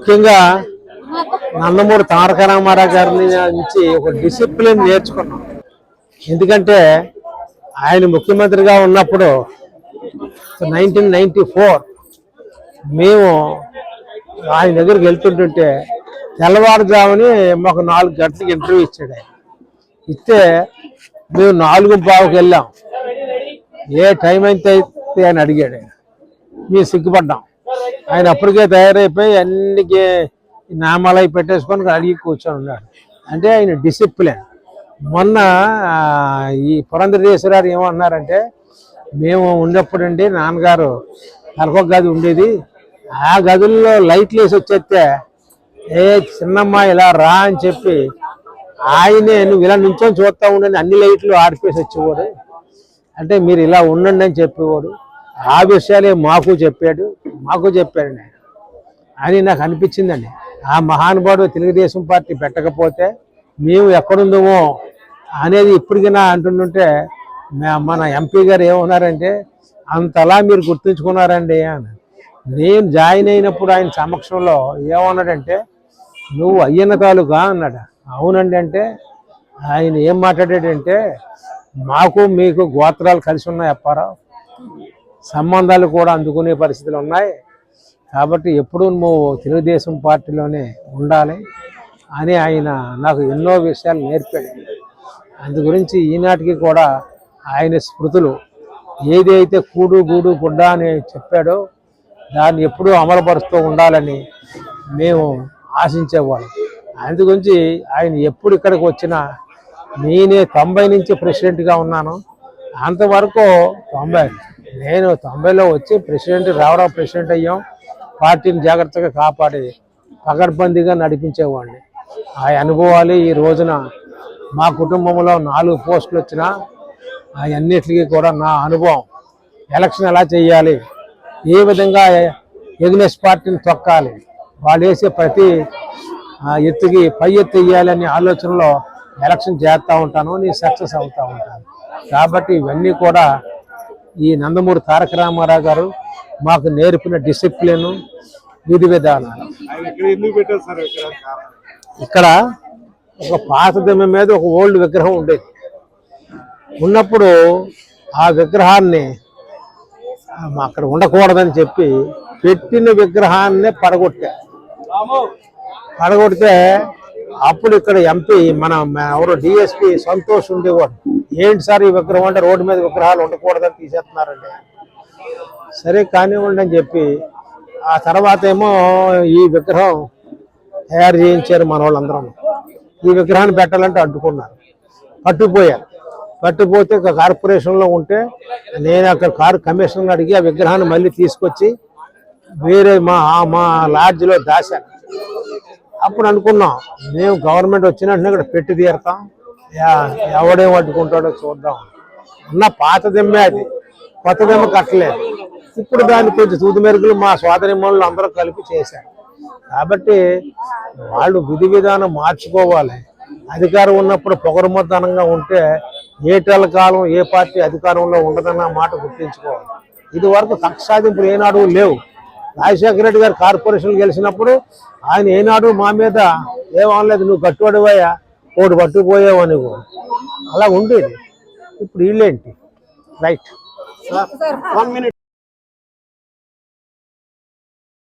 ముఖ్యంగా నందమూరి తారక రామారావు గారి నుంచి ఒక డిసిప్లిన్ నేర్చుకున్నాం. ఎందుకంటే ఆయన ముఖ్యమంత్రిగా ఉన్నప్పుడు నైన్టీన్ నైన్టీ ఫోర్ మేము ఆయన దగ్గరికి వెళ్తుంటుంటే తెల్లవారుజాముని మాకు నాలుగు గంటలకు ఇంటర్వ్యూ ఇచ్చాడు ఆయన. ఇస్తే మేము నాలుగు బావుకి వెళ్ళాం. ఏ టైం అయితే అని అడిగాడు మేము సిగ్గుపడ్డాం. ఆయన అప్పటికే తయారైపోయి అన్నికి నామాలు పెట్టేసుకొని అడిగి కూర్చొని ఉన్నాడు. అంటే ఆయన డిసిప్లిన్. మొన్న ఈ పురంధరేశ్వరారు ఏమన్నారంటే మేము ఉన్నప్పుడండి నాన్నగారు తలకొక గది ఉండేది. ఆ గదుల్లో లైట్లు వేసి వచ్చేస్తే ఏ చిన్నమ్మ ఇలా రా అని చెప్పి ఆయనే నువ్వు ఇలా నుంచొని చూస్తా ఉండని అన్ని లైట్లు ఆడిపేసి వచ్చేవాడు. అంటే మీరు ఇలా ఉండండి అని చెప్పేవాడు. ఆ విషయాలే మాకు చెప్పాడు మాకు చెప్పాడు ఆయన అని నాకు అనిపించిందండి. ఆ మహానుభావుడు తెలుగుదేశం పార్టీ పెట్టకపోతే మేము ఎక్కడుందామో అనేది ఇప్పటికైనా అంటుంటుంటే మే- మన ఎంపీ గారు ఏమన్నారంటే అంతలా మీరు గుర్తుంచుకున్నారండి అని. నేను జాయిన్ అయినప్పుడు ఆయన సమక్షంలో ఏమన్నాడంటే నువ్వు అయ్యన్న తాలూకా అన్నాడు. అవునండి అంటే ఆయన ఏం మాట్లాడాడంటే మాకు మీకు గోత్రాలు కలిసి ఉన్నాయి అప్పారావు సంబంధాలు కూడా అందుకునే పరిస్థితులు ఉన్నాయి. కాబట్టి ఎప్పుడూ నువ్వు తెలుగుదేశం పార్టీలోనే ఉండాలి అని ఆయన నాకు ఎన్నో విషయాలు నేర్పాడు. అందు గురించి ఈనాటికి కూడా ఆయన స్మృతులు ఏదైతే కూడు గూడు గుడ్డ అని చెప్పాడో దాన్ని ఎప్పుడూ అమలుపరుస్తూ ఉండాలని మేము ఆశించేవాళ్ళం. అందు గురించి ఆయన ఎప్పుడు ఇక్కడికి వచ్చినా నేనే తొంభై నుంచి ప్రెసిడెంట్గా ఉన్నాను. అంతవరకు తొంభై నేను తొంభైలో వచ్చి ప్రెసిడెంట్ రావరావు ప్రెసిడెంట్ అయ్యాం. పార్టీని జాగ్రత్తగా కాపాడి పకడ్బందీగా నడిపించేవాడిని. ఆ అనుభవాలు ఈ రోజున మా కుటుంబంలో నాలుగు పోస్టులు వచ్చినా అవన్నిటికీ కూడా నా అనుభవం. ఎలక్షన్ ఎలా చేయాలి? ఏ విధంగా ఎగ్నెస్ పార్టీని తొక్కాలి? వాళ్ళు వేసే ప్రతి ఆ, ఎత్తుకి పై ఎత్తు వేయాలనే ఆలోచనలో ఎలక్షన్ చేస్తూ ఉంటాను నేను సక్సెస్ అవుతూ ఉంటాను. కాబట్టి ఇవన్నీ కూడా ఈ నందమూరి తారక రామారావు గారు మాకు నేర్పిన డిసిప్లిన్ విధి విధానాలు. ఇక్కడ ఒక పాత దిమ్మ మీద ఒక ఓల్డ్ విగ్రహం ఉండేది. ఉన్నప్పుడు ఆ విగ్రహాన్ని అక్కడ ఉండకూడదని చెప్పి పెట్టిన విగ్రహాన్ని పడగొట్టా. పడగొడితే అప్పుడు ఇక్కడ ఎంపీ మన ఎవరు డిఎస్పి సంతోష్ ఉండేవాడు. ఏంటి సార్ ఈ విగ్రహం అంటే రోడ్డు మీద విగ్రహాలు ఉండకూడదని తీసేస్తున్నారండి. సరే కానివ్వండి అని చెప్పి ఆ తర్వాత ఏమో ఈ విగ్రహం తయారు చేయించారు మన వాళ్ళందరం. ఈ విగ్రహాన్ని పెట్టాలంటే అడ్డుకున్నారు. పట్టుకుపోయారు. పట్టుకుపోతే ఒక కార్పొరేషన్లో ఉంటే నేను అక్కడ కారు కమిషనర్ అడిగి ఆ విగ్రహాన్ని మళ్ళీ తీసుకొచ్చి వేరే మా మా లాడ్జ్లో దాశాను. అప్పుడు అనుకున్నాం. మేము గవర్నమెంట్ వచ్చినట్టు ఇక్కడ పెట్టి తీరుతాం. యా- ఎవడేం అడ్డుకుంటాడో చూద్దాం. ఉన్న పాత దెమ్మే అది. కొత్త దెమ్మ కట్టలేదు. ఇప్పుడు దాన్ని కొంచెం తూతు మెరుగులు మా సోదరిమణులు అందరూ కలిపి చేశారు. కాబట్టి వాళ్ళు విధి విధానం మార్చుకోవాలి. అధికారం ఉన్నప్పుడు పొగరుమతనంగా ఉంటే ఏటల కాలం ఏ పార్టీ అధికారంలో ఉండదన్న మాట గుర్తించుకోవాలి. ఇది వరకు కక్ష సాధింపులు ఏనాడు లేవు. రాజశేఖర రెడ్డి గారు కార్పొరేషన్ గెలిచినప్పుడు ఆయన ఏనాడు మా మీద ఏమనలేదు నువ్వు కట్టుబడిపోయా కోటి పట్టుకుపోయావు అని. అలా ఉండేది. ఇప్పుడు వీళ్ళేంటి? రైట్. Sir one minute